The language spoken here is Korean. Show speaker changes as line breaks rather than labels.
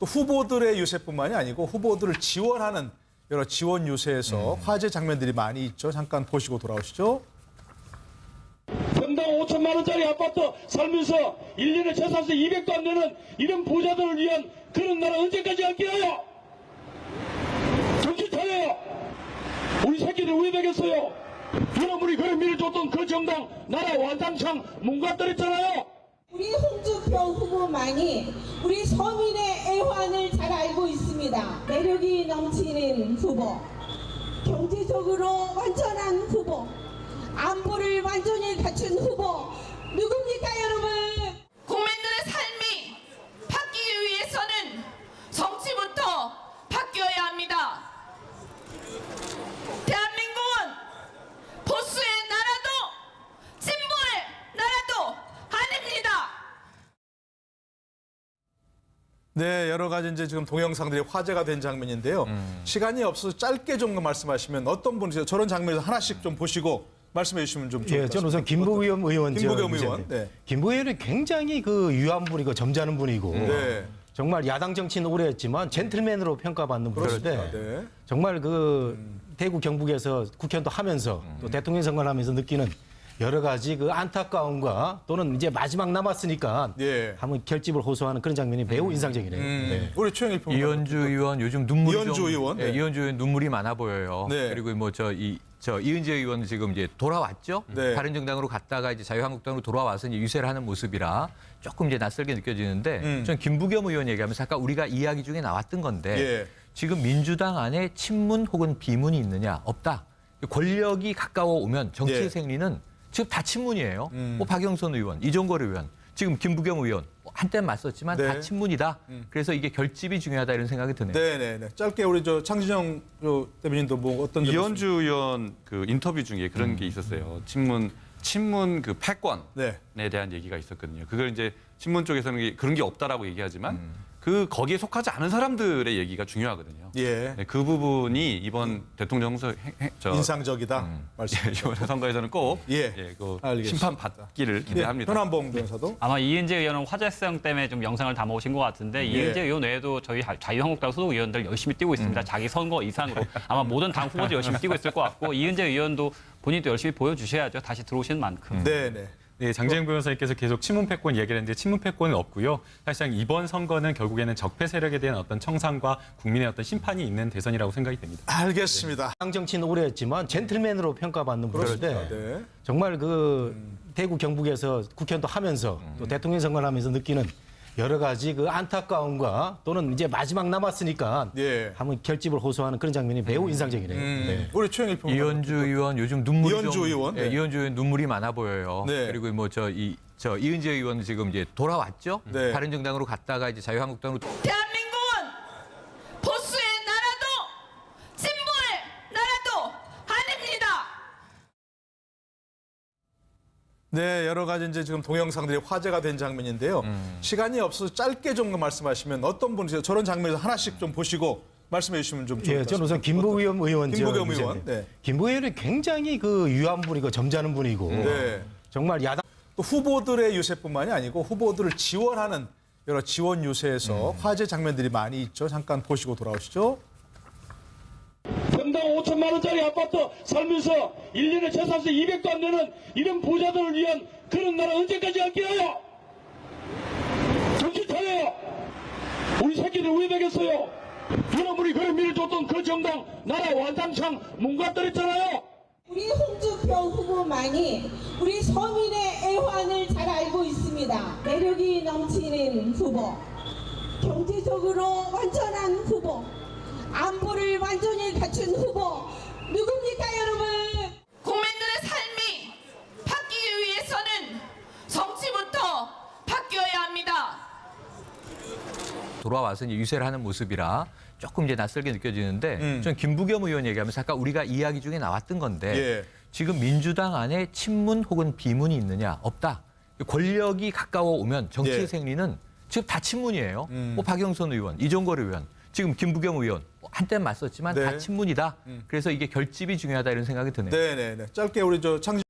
또 후보들의 유세뿐만이 아니고 후보들을 지원하는 여러 지원 유세에서 화제 장면들이 많이 있죠. 잠깐 보시고 돌아오시죠.
평당 5천만 원짜리 아파트 살면서 1년에 재산세 200도 안 되는 이런 부자들을 위한 그런 나라 언제까지 할게요? 정신 차려요! 우리 새끼들 왜 되겠어요? 여러분이 그런 미를 줬던 그 정당 나라 완장창 문 닫더랬잖아요!
우리 홍준표 후보만이 우리 서민의 애환을 잘 알고 있습니다. 매력이 넘치는 후보, 경제적으로 완전한 후보, 안보를 완전히 갖춘 후보 누굽니까 여러분?
국민들의 삶이 바뀌기 위해서는 정치부터 바뀌어야 합니다. 대한민국은 보수의 나라도 진보의 나라도 아닙니다.
네, 여러 가지 이제 지금 동영상들이 화제가 된 장면인데요. 시간이 없어서 짧게 좀 말씀하시면 어떤 분이세요? 저런 장면에서 하나씩 좀 보시고 말씀해 주시면 좀 좋을
예,
것
저는. 우선 김부겸 의원 저
김부겸 의원, 네.
김부 의원이 굉장히 그 유한 분이고 점잖은 분이고
네.
정말 야당 정치는 오래 했지만 젠틀맨으로 평가받는 분인데
그렇습니다. 네.
정말 그 대구 경북에서 국회의원도 하면서 또 대통령 선거를 하면서 느끼는 여러 가지 그 안타까움과 또는 이제 마지막 남았으니까
예.
한번 결집을 호소하는 그런 장면이 매우 인상적이네요.
음,
네.
우리 최영일 평론가.
이현주 의원 요즘 눈물이
이현주
좀,
의원?
예,
네.
이현주 의원 눈물이 많아 보여요.
네.
그리고 뭐 저 이 저 이은재 의원 지금 이제 돌아왔죠.
네.
다른 정당으로 갔다가 이제 자유한국당으로 돌아와서 이제 유세를 하는 모습이라 조금 이제 낯설게 느껴지는데
음.
전 김부겸 의원 얘기하면서 아까 우리가 이야기 중에 나왔던 건데
예.
지금 민주당 안에 친문 혹은 비문이 있느냐 없다. 권력이 가까워 오면 정치의
예.
생리는 지금 다 친문이에요.
음.
뭐 박영선 의원, 이종걸 의원, 지금 김부겸 의원 한때 맞섰지만
네. 음.
다 친문이다. 그래서 이게 결집이 중요하다 이런 생각이 드네요.
네, 네, 네. 짧게 우리 저 창진영 저 대변인도 뭐 어떤 점
이현주 의원 그 인터뷰 중에 그런 게 있었어요. 친문 친문 그 패권에
네.
대한 얘기가 있었거든요. 그걸 이제 친문 쪽에서는 그런 게 없다라고 얘기하지만
음.
그 거기에 속하지 않은 사람들의 얘기가 중요하거든요.
예.
네, 그 부분이 이번 대통령 선거 행- 행- 저
인상적이다. 말씀.
이번 선거에서는 꼭
예.
예, 그
알겠습니다.
심판 받기를
네,
기대합니다.
현안봉 변호사도
아마 이은재 의원은 화제성 때문에 좀 영상을 담아 오신 것 같은데 이은재 의원 외에도 저희 자- 자유한국당 소속 의원들 열심히 뛰고 있습니다. 자기 선거 이상으로 아마 모든 당 후보들 열심히 뛰고 있을 것 같고 이은재 의원도 본인도 열심히 보여주셔야죠. 다시 들어오시는 만큼.
네, 네.
네, 장재영 변호사님께서 계속 친문 패권 얘기를 했는데 친문 패권은 없고요. 사실상 이번 선거는 결국에는 적폐 세력에 대한 어떤 청산과 국민의 어떤 심판이 있는 대선이라고 생각이 됩니다.
알겠습니다.
야당 정치는 오래 했지만 젠틀맨으로 평가받는 분인데
그렇습니다. 네.
정말 그 대구 경북에서 국회의원도 하면서 또 대통령 선거를 하면서 느끼는 여러 가지 그 안타까움과 또는 이제 마지막 남았으니까
예.
한번 결집을 호소하는 그런 장면이 매우 인상적이네요.
음,
네.
우리 최영일 평론가.
이현주 의원 요즘 눈물이
이현주
좀,
의원,
예,
네.
이현주 의원 눈물이 많아 보여요.
네.
그리고 뭐 저 이 저 이은재 의원 지금 이제 돌아왔죠.
네.
다른 정당으로 갔다가 이제 자유한국당으로
대한민국은 보수의 나라도 진보의 나라도 아닙니다.
네, 여러 가지 이제 지금 동영상들이 화제가 된 장면인데요. 시간이 없어서 짧게 좀 말씀하시면 어떤 분이세요? 저런 장면에서 하나씩 좀 보시고 말씀해 주시면 좀 좋을
예,
것
저는. 우선 김부겸 의원 저
김부겸 의원, 네.
김부 의원이 굉장히 그 유한 분이고 점잖은 분이고
네.
정말 야당
또 후보들의 유세뿐만이 아니고 후보들을 지원하는 여러 지원 유세에서 화제 장면들이 많이 있죠. 잠깐 보시고 돌아오시죠.
평당 5천만 원짜리 아파트 살면서 1년에 재산세 200도 안 되는 이런 부자들을 위한 그런 나라 언제까지 할게요? 정신 차려요! 우리 새끼들 왜 되겠어요? 여러분이 그런 미를 줬던 그 정당 나라 완장창 문 닫더랬잖아요!
우리 홍준표 후보만이 우리 서민의 애환을 잘 알고 있습니다. 매력이 넘치는 후보, 경제적으로 완전한 완전히 갖춘 후보 누굽니까 여러분?
국민들의 삶이 바뀌기 위해서는 정치부터 바뀌어야 합니다.
돌아와서 이제 유세를 하는 모습이라 조금 이제 낯설게 느껴지는데
음.
전 김부겸 의원 얘기하면서 아까 우리가 이야기 중에 나왔던 건데
예.
지금 민주당 안에 친문 혹은 비문이 있느냐 없다. 권력이 가까워 오면 정치의
예.
생리는 지금 다 친문이에요.
음.
뭐 박영선 의원, 이종걸 의원, 지금 김부겸 의원 한때 맞섰지만
네.
다 친문이다. 그래서 이게 결집이 중요하다 이런 생각이 드네요.
네, 네, 네. 짧게 우리 저 창진